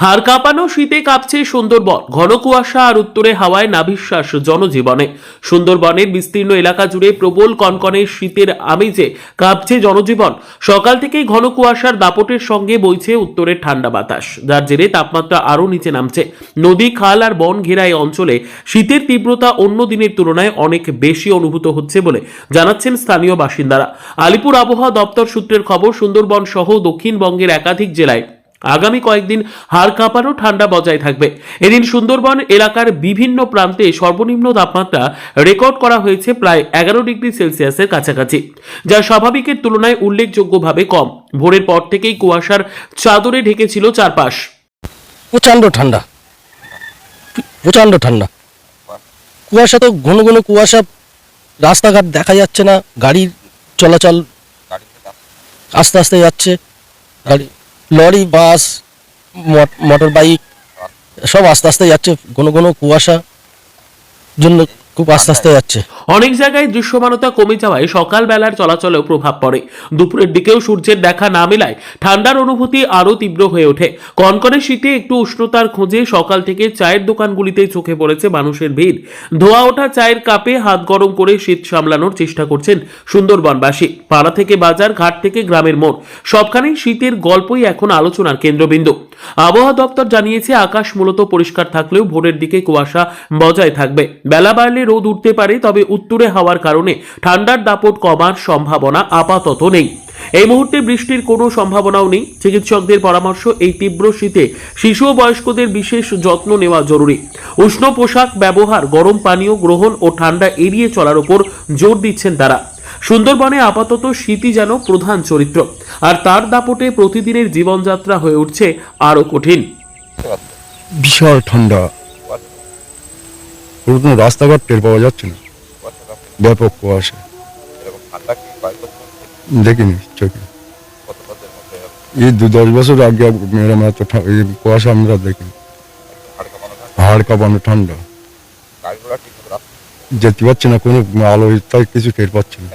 হাড় কাঁপানো, শীতে কাঁপছে সুন্দরবন। ঘন কুয়াশা আর উত্তরে হাওয়ায় নাভিশ্বাস জনজীবনে। সুন্দরবনের বিস্তীর্ণ এলাকা জুড়ে প্রবল কনকনে শীতের আমেজে কাঁপছে জনজীবন। সকাল থেকেই ঘন কুয়াশার দাপটের সঙ্গে বইছে উত্তরের ঠান্ডা বাতাস। যার জেরে তাপমাত্রা আরও নিচে নামছে। নদী, খাল আর বন ঘেরা এই অঞ্চলে শীতের তীব্রতা অন্য দিনের তুলনায় অনেক বেশি অনুভূত হচ্ছে বলে জানাচ্ছেন স্থানীয় বাসিন্দারা। আলিপুর আবহাওয়া দপ্তর সূত্রের খবর সুন্দরবন সহ দক্ষিণবঙ্গের একাধিক জেলায় আগামী কয়েকদিন হাড় কাঁপানো ঠান্ডা বজায় থাকবে। এদিন সুন্দরবন এলাকার বিভিন্ন প্রান্তে সর্বনিম্ন তাপমাত্রা রেকর্ড করা হয়েছে প্রায় এগারো ডিগ্রি সেলসিয়াসের কাছাকাছি যা স্বাভাবিকের তুলনায় উল্লেখযোগ্যভাবে কম। ভোরের পর থেকেই কুয়াশার চাদরে ঢেকেছিল চারপাশ। প্রচণ্ড ঠান্ডা। প্রচণ্ড ঠান্ডা। কুয়াশা তো ঘন ঘন কুয়াশা। রাস্তাঘাট দেখা যাচ্ছে না। গাড়ির চলাচল আস্তে আস্তে যাচ্ছে। গাড়ি লরি বাস মোটর বাইক সব আস্তে আস্তে যাচ্ছে। কোনো কোনো কুয়াশা জন্য খুব আস্তে আস্তে যাচ্ছে। অনেক জায়গায় দৃশ্যমানতা কমে যাওয়ায় সকালবেলার চলাচলেও প্রভাব পড়ে। দুপুরের দিকেও সূর্যের দেখা না মেলায় ঠান্ডার অনুভূতি আরও তীব্র হয়ে ওঠে। কনকনে শীতে একটু উষ্ণতার খোঁজে সকাল থেকে চায়ের দোকানগুলিতে চোখে পড়েছে মানুষের ভিড়। ধোয়া ওঠা চায়ের কাপে হাত গরম করে শীত সামলানোর চেষ্টা করছেন সুন্দরবনবাসী। পাড়া থেকে বাজার, ঘাট থেকে গ্রামের মোড়। সবখানেই শীতের গল্পই এখন আলোচনার কেন্দ্রবিন্দু। আবহাওয়া দপ্তর জানিয়েছে, আকাশ মূলত পরিষ্কার থাকলেও ভোরের দিকে কুয়াশা বজায় থাকবে। বেলা বাড়লে রোদ উঠতে পারে, তবে উত্তরে হাওয়ার কারণে ঠান্ডার দাপট কমার সম্ভাবনা আপাতত নেই। এই মুহূর্তে বৃষ্টির কোনো সম্ভাবনাও নেই। চিকিৎসকদের পরামর্শ, এই তীব্র শীতে শিশু ও বয়স্কদের বিশেষ যত্ন নেওয়া জরুরি। উষ্ণ পোশাক ব্যবহার, গরম পানীয় গ্রহণ ও ঠান্ডা এড়িয়ে চলার উপর জোর দিচ্ছেন তারা। সুন্দরবনে আপাতত শীতই যেন প্রধান চরিত্র। আর তার দাপটে প্রতিদিনের জীবনযাত্রা হয়ে উঠছে আরও কঠিন। বিশাল ঠান্ডা। কোনো রাস্তাঘাট টের পাওয়া যাচ্ছে না। ব্যাপক কুয়াশা। দেখিনি, চোখে। এই দু দশ বছর আগে মেয়েরাম এত কুয়াশা আমরা দেখিনি। হাড় কাঁপানো ঠান্ডা। যেতে পারছি না, কোনো আলো তাই কিছু টের পাচ্ছি না।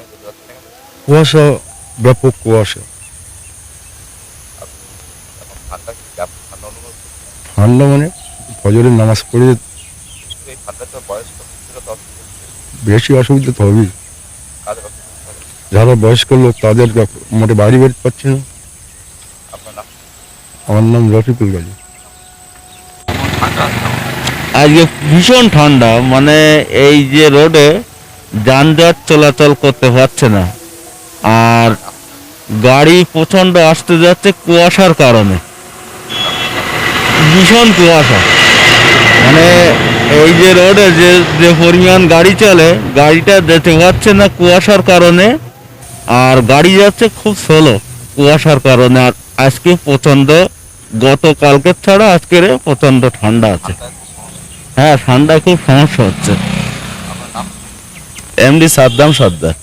কুয়াশা, ব্যাপক কুয়াশা। ঠান্ডা মানে ফজরের নামাজ পড়ে বেশি অসুবিধা তো হবেই। যারা বয়স্ক লোক তাদের মোটে বাড়ি বেরোতে পারছে না। আমার নাম রফিকুল গাজী। আজকে ভীষণ ঠান্ডা মানে এই যে রোডে যানজট চলাচল করতে পারছে না। আর গাড়ি প্রচণ্ড আসতে যাচ্ছে কুয়াশার কারণে। ভীষণ কুয়াশা। মানে এই যে রোডে যে যে পরিমাণ গাড়ি চলে, গাড়িটা যেতে পারছে না কুয়াশার কারণে, আর গাড়ি যাচ্ছে খুব স্লো কুয়াশার কারণে। আর আজকে প্রচণ্ড, গতকালকে ছাড়া আজকের প্রচণ্ড ঠান্ডা আছে। হ্যাঁ ঠান্ডা খুব সমস্যা হচ্ছে। এমডি সাদ্দাম সর্দার।